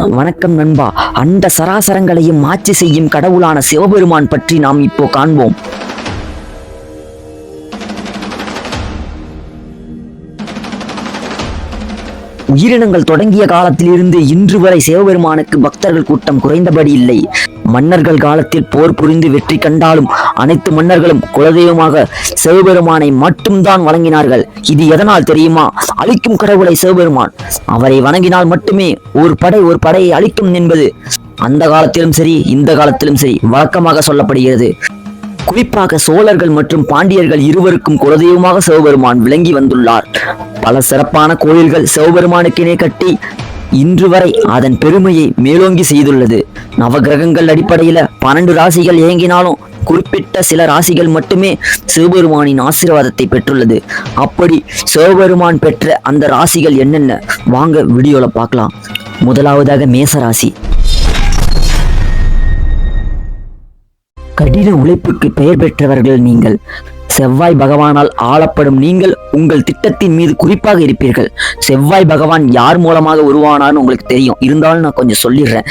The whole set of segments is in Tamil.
வணக்கம் நண்பா. அண்ட சராசரங்களையும் ஆட்சி செய்யும் கடவுளான சிவபெருமான் பற்றி நாம் இப்போ காண்போம். உயிரினங்கள் தொடங்கிய காலத்திலிருந்து இன்று வரை சிவபெருமானுக்கு பக்தர்கள் கூட்டம் குறைந்தபடி இல்லை. மன்னர்கள் காலத்தில் போர் புரிந்து வெற்றி கண்டாலும் அனைத்து மன்னர்களும் குலதெய்வமாக சிவபெருமானை மட்டும்தான் வணங்கினார்கள். இது எதனால் தெரியுமா? அழிக்கும் கடவுளை சிவபெருமான். அவரை வணங்கினால் மட்டுமே ஒரு படை ஒரு படையை அழிக்கும் என்பது. அந்த காலத்திலும் சரி இந்த காலத்திலும் சரி வழக்கமாக சொல்லப்படுகிறது. குறிப்பாக சோழர்கள் மற்றும் பாண்டியர்கள் இருவருக்கும் குலதெய்வமாக சிவபெருமான் விளங்கி வந்துள்ளார். பல சிறப்பான கோயில்கள் சிவபெருமானுக்கினே கட்டி இன்று வரை அதன் பெருமையை மேலோங்கி செய்துள்ளது. நவகிரகங்கள் அடிப்படையில பன்னெண்டு ராசிகள் இயங்கினாலும் குறிப்பிட்ட சில ராசிகள் மட்டுமே சிவபெருமானின் ஆசீர்வாதத்தை பெற்றுள்ளது. அப்படி சிவபெருமான் பெற்ற அந்த ராசிகள் என்னென்ன? வாங்க வீடியோல பார்க்கலாம். முதலாவதாக மேச ராசி. கடின உழைப்புக்கு பெயர் பெற்றவர்கள் நீங்கள். செவ்வாய் பகவானால் ஆளப்படும் நீங்கள் உங்கள் திட்டத்தின் மீது குறிப்பாக இருப்பீர்கள். செவ்வாய் பகவான் யார் மூலமாக உருவானார்னு உங்களுக்கு தெரியும். இருந்தாலும் நான் கொஞ்சம் சொல்லிடுறேன்.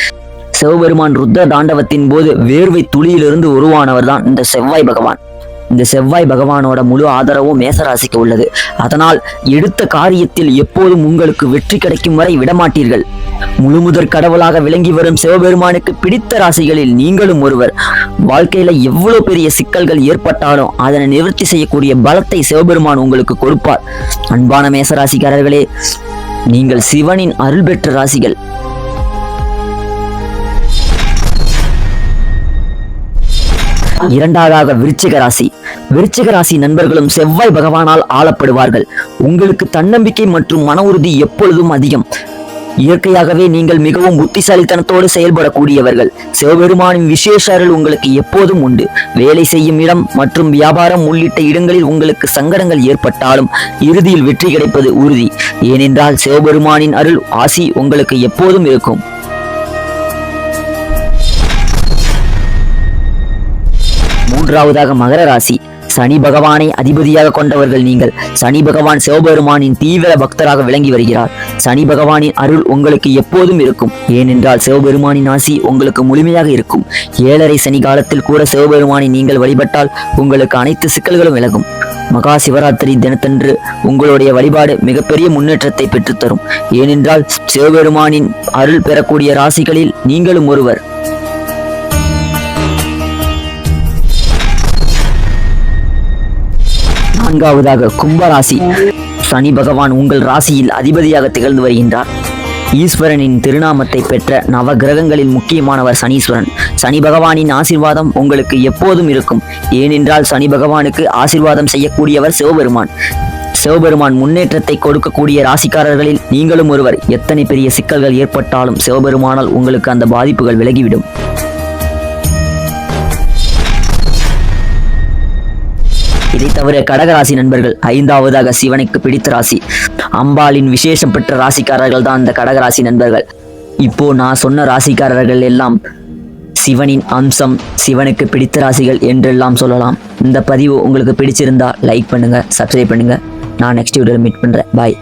சிவபெருமான் ருத்ர தாண்டவத்தின் போது வேர்வை துளியிலிருந்து உருவானவர் தான் இந்த செவ்வாய் பகவான். இந்த செவ்வாய் பகவானோட முழு ஆதரவும் மேசராசிக்கு உள்ளது. அதனால் எடுத்த காரியத்தில் எப்போதும் உங்களுக்கு வெற்றி கிடைக்கும் வரை விடமாட்டீர்கள். முழுமுதற் கடவுளாக விளங்கி வரும் சிவபெருமானுக்கு பிடித்த ராசிகளில் நீங்களும் ஒருவர். வாழ்க்கையில எவ்வளவு பெரிய சிக்கல்கள் ஏற்பட்டாலும் அதனை நிவர்த்தி செய்யக்கூடிய பலத்தை சிவபெருமான் உங்களுக்கு கொடுப்பார். அன்பான மேசராசிக்காரர்களே நீங்கள் சிவனின் அருள் பெற்ற ராசிகள். இரண்டாவதாக விருச்சிக ராசி. விருச்சிக ராசி நண்பர்களும் செவ்வாய் பகவானால் ஆளப்படுவார்கள். உங்களுக்கு தன்னம்பிக்கை மற்றும் மன உறுதி எப்பொழுதும் அதிகம். இயற்கையாகவே நீங்கள் மிகவும் புத்திசாலித்தனத்தோடு செயல்படக்கூடியவர்கள். சிவபெருமானின் விசேஷ அருள் உங்களுக்கு எப்போதும் உண்டு. வேலை செய்யும் இடம் மற்றும் வியாபாரம் உள்ளிட்ட இடங்களில் உங்களுக்கு சங்கடங்கள் ஏற்பட்டாலும் இறுதியில் வெற்றி கிடைப்பது உறுதி. ஏனென்றால் சிவபெருமானின் அருள் ஆசி உங்களுக்கு எப்போதும் இருக்கும். மூன்றாவதாக மகர ராசி. சனி பகவானை அதிபதியாக கொண்டவர்கள் நீங்கள். சனி பகவான் சிவபெருமானின் தீவிர பக்தராக விளங்கி வருகிறார். சனி பகவானின் அருள் உங்களுக்கு எப்போதும் இருக்கும். ஏனென்றால் சிவபெருமானின் ஆசி உங்களுக்கு முழுமையாக இருக்கும். ஏழரை சனி காலத்தில் கூட சிவபெருமானை நீங்கள் வழிபட்டால் உங்களுக்கு அனைத்து சிக்கல்களும் விலகும். மகா சிவராத்திரி தினத்தன்று உங்களுடைய வழிபாடு மிகப்பெரிய முன்னேற்றத்தை பெற்றுத்தரும். ஏனென்றால் சிவபெருமானின் அருள் பெறக்கூடிய ராசிகளில் நீங்களும் ஒருவர். நான்காவதாக கும்பராசி. சனி பகவான் உங்கள் ராசியில் அதிபதியாக திகழ்ந்து வருகின்றார். ஈஸ்வரனின் திருநாமத்தை பெற்ற நவ கிரகங்களில் முக்கியமானவர் சனீஸ்வரன். சனி பகவானின் ஆசிர்வாதம் உங்களுக்கு எப்போதும் இருக்கும். ஏனென்றால் சனி பகவானுக்கு ஆசிர்வாதம் செய்யக்கூடியவர் சிவபெருமான். சிவபெருமான் முன்னேற்றத்தை கொடுக்கக்கூடிய ராசிக்காரர்களில் நீங்களும் ஒருவர். எத்தனை பெரிய சிக்கல்கள் ஏற்பட்டாலும் சிவபெருமானால் உங்களுக்கு அந்த பாதிப்புகள் விலகிவிடும். இதை தவிர கடகராசி நண்பர்கள் ஐந்தாவதாக சிவனுக்கு பிடித்த ராசி. அம்பாளின் விசேஷம் பெற்ற ராசிக்காரர்கள் தான் இந்த கடகராசி நண்பர்கள். இப்போ நான் சொன்ன ராசிக்காரர்கள் எல்லாம் சிவனின் அம்சம் சிவனுக்கு பிடித்த ராசிகள் என்றெல்லாம் சொல்லலாம். இந்த பதிவு உங்களுக்கு பிடிச்சிருந்தா லைக் பண்ணுங்க சப்ஸ்கிரைப் பண்ணுங்க. நான் நெக்ஸ்ட் வீடியோவில் மீட் பண்ணுறேன் பாய்